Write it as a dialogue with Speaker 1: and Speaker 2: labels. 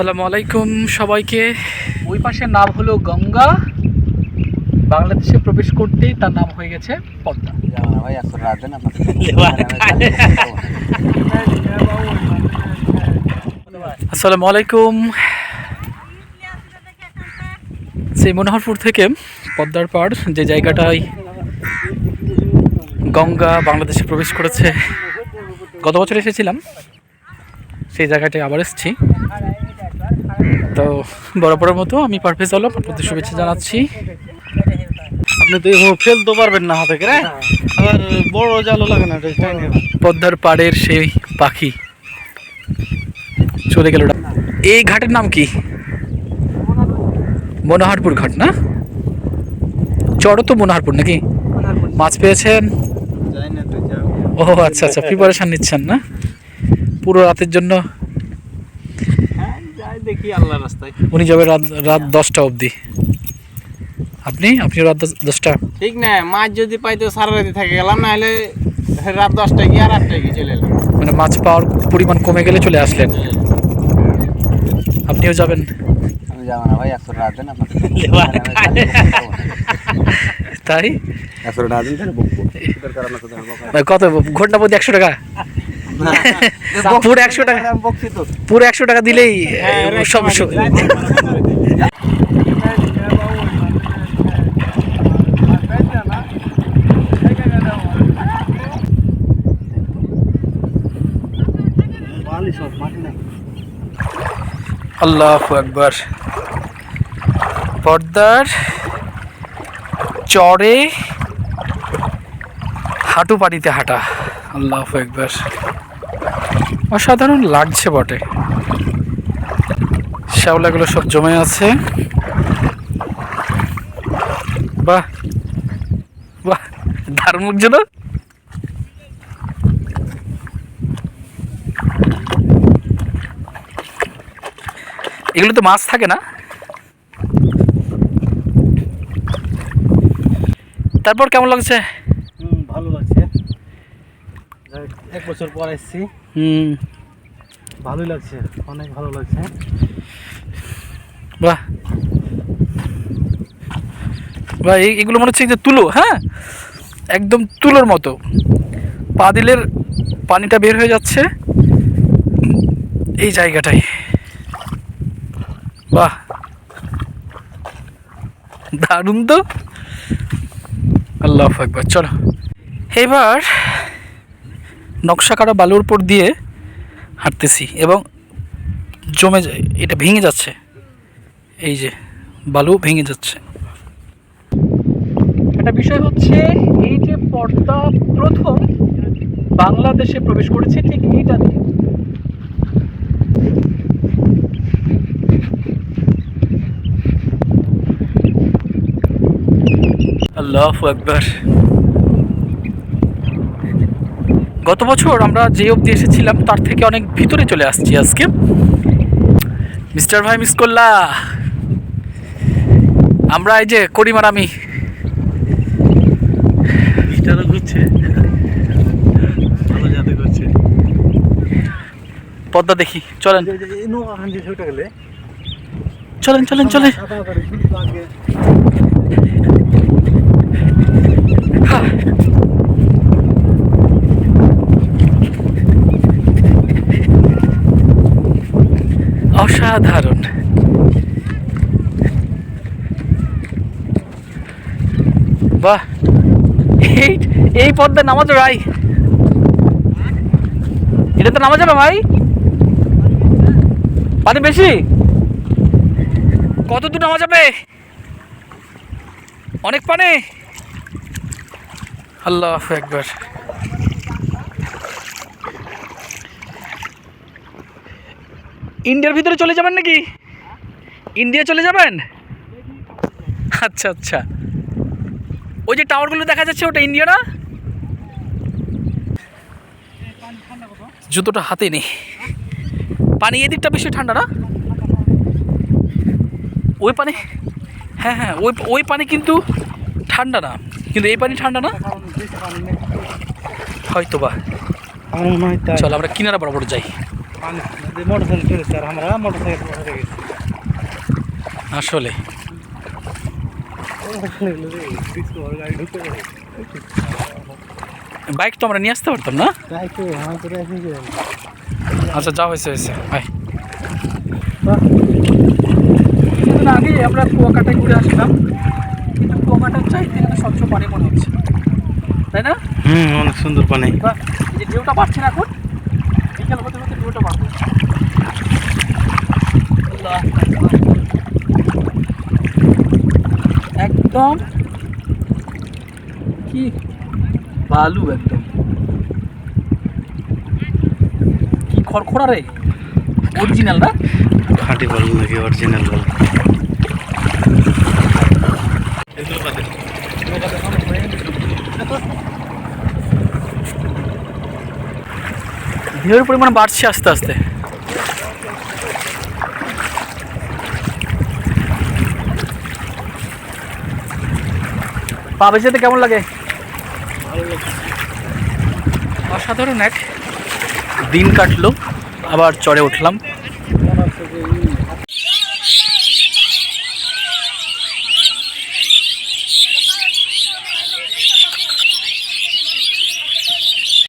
Speaker 1: আসসালামু আলাইকুম সবাইকে। ওই পাশের নাম হলো গঙ্গা। বাংলাদেশে প্রবেশ করতেই তার নাম হয়ে গেছে পদ্মা। আসসালামু আলাইকুম। সেই মনোহরপুর থেকে পদ্মার পাড় যে জায়গাটায় গঙ্গা বাংলাদেশে প্রবেশ করেছে। গত বছর এসেছিলাম। সেই জায়গাটায় আবার এসেছি। তো বরাবরের মতো আমি পারভেজ আলম আপনাদের শুভেচ্ছা জানাচ্ছি।
Speaker 2: আপনি তো ফেলতে পারবেন না হাতে করে আবার বড় জালও লাগে না
Speaker 1: পদ্মার পাড়ের সেই পাখি। চলে গেল ওটা। এই ঘাটের নাম কি? মনোহরপুর ঘাট না? চড়ো তো মনোহরপুর নাকি? মাছ পেয়েছেন? ও আচ্ছা আচ্ছা প্রিপারেশন নিচ্ছেন না? পুরো রাতের জন্য
Speaker 2: যাই দেখি আল্লাহ রাস্তায়
Speaker 1: উনি যাবে রাত রাত দশটা অবধি আপনি আপনি রাত দশ- দশটা
Speaker 2: ঠিক না মাছ যদি পাই তো সারা রাতে থেকে গেলাম না হলে রাত দশটায় গিয়ে আর আটটায় গিয়ে চলে এলাম
Speaker 1: মানে মাছ পাওয়ার পরিমাণ কমে গেলে চলে আসলেন আপনিও যাবেন
Speaker 2: আমি যাব না ভাই একশো টাকা দেন
Speaker 1: তাই
Speaker 2: একশো টাকা দিন
Speaker 1: মানে কত ঘণ্টা প্রতি একশো টাকা পুরো একশো টাকা।
Speaker 2: তো।
Speaker 1: পুরো একশো টাকা দিলেই সব আল্লাহ একবার পর্দার চড়ে হাঁটু পানিতে হাঁটা। আল্লাহ একবার অসাধারণ লাগছে বটে। শ্যাওলাগুলো সব জমে আছে। বাহ বাহ দারুণ লাগছে না এগুলো তো মাছ থাকে না? তারপর কেমন লাগছে
Speaker 2: হুম ভালো লাগছে যাই, এক বছর পর এসেছি।
Speaker 1: হুম।
Speaker 2: ভালোই লাগছে অনেক ভালো লাগছে।
Speaker 1: বাহ। বাহ এই- এগুলো মনে হচ্ছে যে তুলো হ্যাঁ? একদম তুলোর মতো। পা দিলের পানিটা বের হয়ে যাচ্ছে। এই জায়গাটায় বাহ। দারুণ তো। আল্লাহ একবার চলো। এবার নকশা কাটা বালুর উপর দিয়ে হাঁটতেছি এবং জমে যায় এটা ভেঙে যাচ্ছে। এই যে বালু ভেঙে যাচ্ছে। একটা বিষয় হচ্ছে এই যে পর্দা প্রথম বাংলাদেশে প্রবেশ করেছে ঠিক এইটাতে আল্লাহ একবার গত বছর আমরা যে অবধি এসেছিলাম তার থেকে অনেক ভিতরে চলে আসছি আজকে। মিস্টার ভাই মিস করলা। আমরা এই যে আমি।
Speaker 2: ভালো যাতে করছে।
Speaker 1: পদ্মা দেখি চলেন। চলেন চলেন চলেন। হ্যাঁ। অসাধারণ। বাহ, এই এই পদ্মা নামা তো ভাই। এটা তো নামা যাবে ভাই? পানি বেশি? কত দূর নামা যাবে অনেক পানি? আল্লাহ একবার ইন্ডিয়ার ভিতরে চলে যাবেন নাকি? ইন্ডিয়া চলে যাবেন? আচ্ছা আচ্ছা। ওই যে টাওয়ারগুলো দেখা যাচ্ছে, ওটা ইন্ডিয়া না? জুতোটা হাতে নেই পানি এদিকটা বেশি ঠান্ডা না? ওই পানি হ্যাঁ হ্যাঁ ওই ওই পানি কিন্তু ঠান্ডা না। কিন্তু এই পানি ঠান্ডা না? হয়তো বা চল, আমরা কিনারা বরাবর যাই।
Speaker 2: আর আমরা গেছি
Speaker 1: আসলে। বাইক তো আমরা নিয়ে আসতে পারতাম না? আচ্ছা যা হয়েছে হয়েছে। ভাই কিছুদিন আগে আমরা কুয়াকাটায় ঘুরে আসলাম। কিন্তু কুয়াকাটার চাইতে কিন্তু স্বচ্ছ পানি মনে হচ্ছে। তাই না?
Speaker 2: হুম অনেক সুন্দর পানি।
Speaker 1: যে ঢেউটা বাড়ছে না এখন? একদম। কি? বালু একদম। কি খড়খড়া রে? অরিজিনাল না?
Speaker 2: খাঁটি বালু নাকি অরিজিনাল বল এগুলো বাদে
Speaker 1: ঢেউয়ের পরিমাণ বাড়ছে আস্তে আস্তে। পা যেতে কেমন লাগে? অসাধারণ এক। দিন কাটলো, আবার চড়ে উঠলাম।